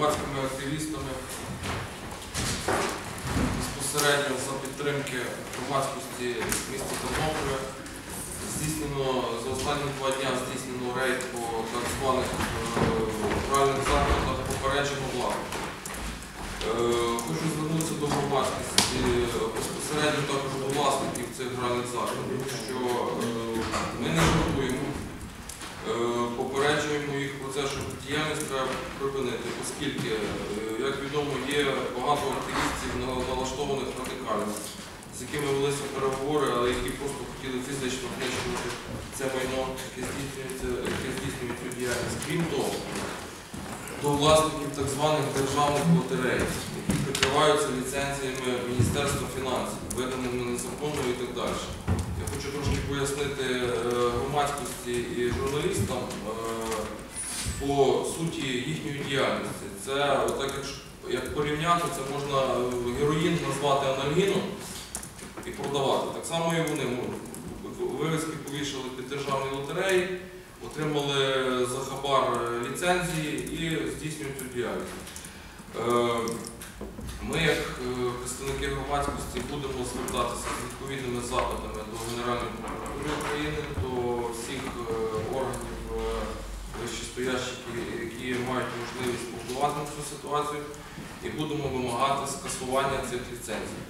громадськими активістами безпосередньо за підтримки громадськості міста Тернополя. Здійснено за останні два дня здійснено рейд по так званих е, правильних закладах попереджено влади. Е, хочу звернутися до громадськості безпосередньо також до власників цих гральних закладів, що е, ми не жартуємо. Діяльність треба припинити, оскільки, е, як відомо, є багато активістів на- налаштованих радикально, з якими велися переговори, але які просто хотіли фізично знищувати це майно, яке здійснює цю діяльність. Крім того, до власників так званих державних лотерей, які прикриваються ліцензіями Міністерства фінансів, виданими незаконно і так далі. Я хочу трошки пояснити е, громадськості і журналістам е, по суті їхньої діяльності. Це так, як, порівняти, це можна е, героїн назвати анальгіном і продавати. Так само і вони вивіски повішали під державні лотереї, отримали за хабар ліцензії і здійснюють цю діяльність. Е, Ми, як е, представники громадськості, будемо звертатися з відповідними запитами вищестоящих, які- які мають можливість впливати на цю ситуацію, і будемо вимагати скасування цих ліцензій.